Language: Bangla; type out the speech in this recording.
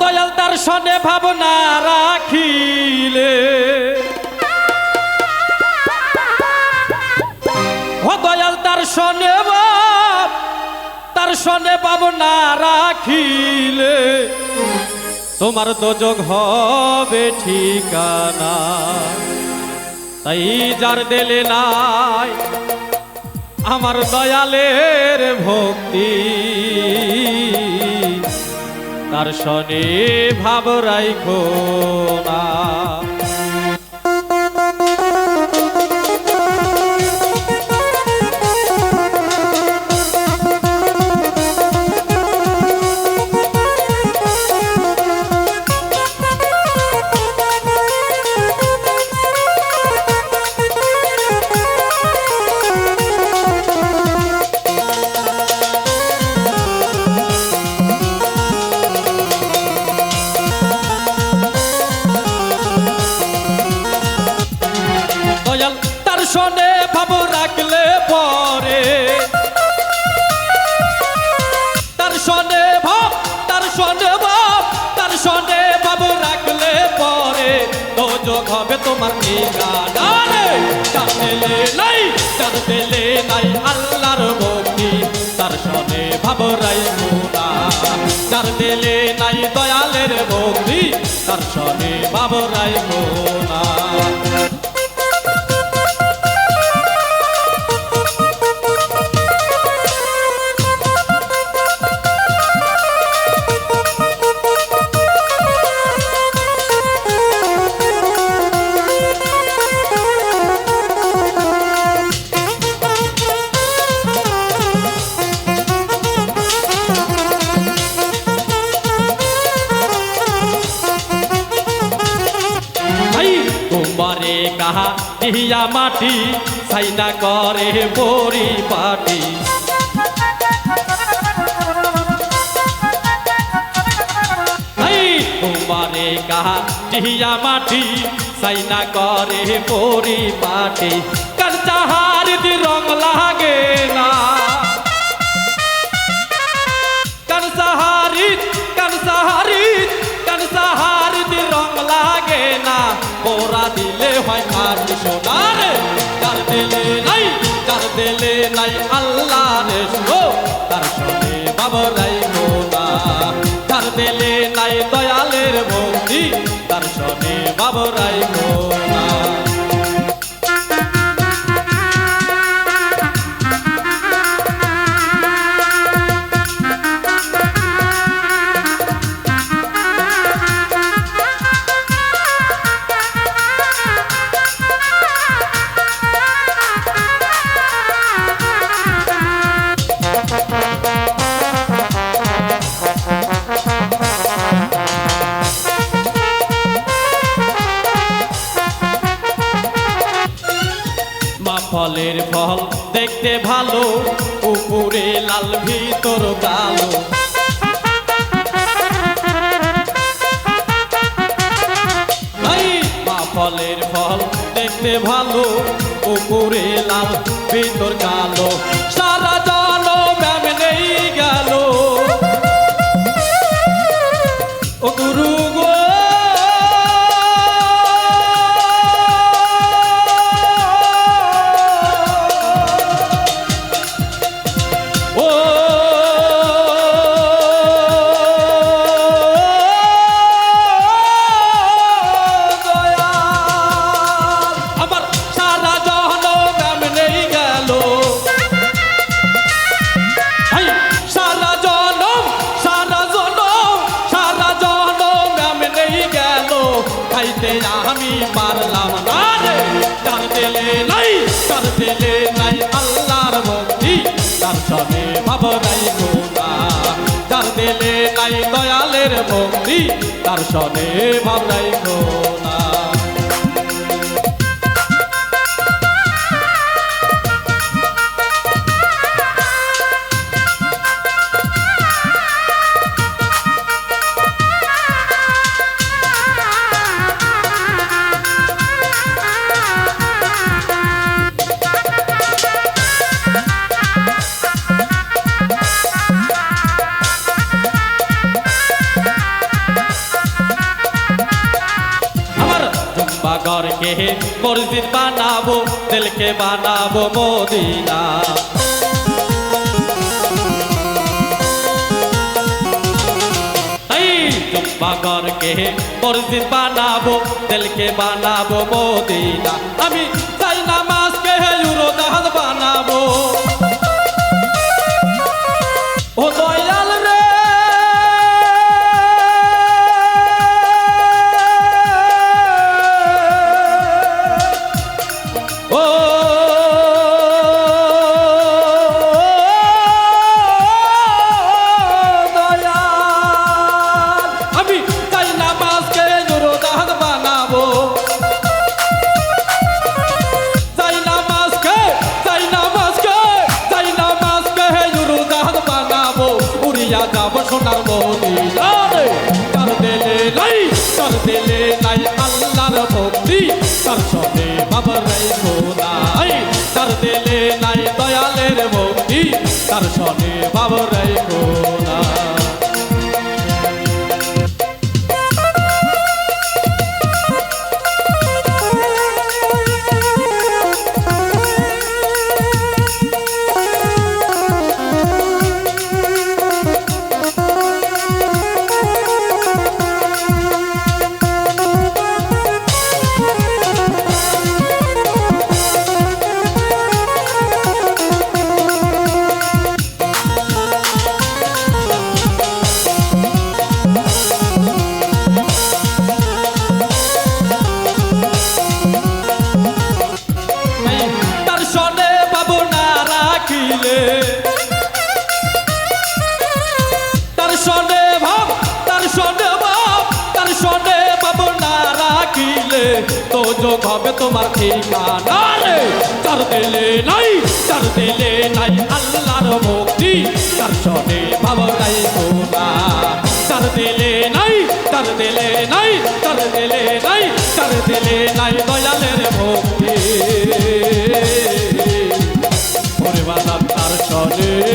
দয়াল তার সনে ভাবনা রাখিলে। ও দয়াল তার সনে তার সনে ভাবনা রাখিলে। তোমার দোজগ হবে ঠিকানা, তাই যার দেলে নাই আমার দয়ালের ভক্তি। তার শনি ভাব রাইখো না। দোজক হবে তোমার ঠিকানা রে দিলে নাই দিলে নাই আল্লাহর ভক্তি তার সনে ভাব মোনা। দিলে নাই দয়ালের ভক্তি তার সনে ভাব রাইখো দিহিয়া মাটি সাইনা করে বড়ি পাটি। তোমারে কাহা দিহিয়া মাটি সাইনা করে বড়ি পাটি। কাঞ্চাহার দি মাটি সোনারে তার দিলে নাই তার দিলে নাই আল্লাহ রে শো তার সঙ্গে বাবরাই মোনা তার দিলে নাই দয়ালের ভক্তি তার সঙ্গে বাবরাই গোনা ফলের ফল দেখতে ভালো, উপরে লাল, ভিতর কালো। ফলের ফল দেখতে ভালো, উপরে লাল, ভিতর কালো। খাইতে আমি পারলাম না রে। তার দিলে নাই, তার দিলে নাই আল্লাহর ভক্তি। তার সনে ভাবনাই গোনা। তার দিলে নাই দয়ালের ভক্তি। তার সনে ভাবনাই গোনা। মসজিদ বানাবো দিলকে বানাবো মদিনা এই জুম্মা ঘরকে মসজিদ বানাবো দিলকে বানাবো মদিনা আমি উড়িয়া যাব সোনার মদিনা রে তার দিলে নাই, তার দিলে নাই আল্লাহর ভক্তি। তার সবে বাবার নাই খোদাই তার দিলে নাই দয়ালের ভক্তি। তার সবে বাবার রাখিলে তার সনে ভাব, তার সনে ভাব, তার সনে পাবো না রাখিলে তো যোগ হবে তোমার ঠিকানা রে। তার দিলে নাই তার দিলে নাই আল্লাহর ভক্তি তার সনে ভাব নাই গোনা তার দিলে নাই তার দিলে নাই তার দিলে নাই তার দিলে নাই দয়ালের ভক্তি তার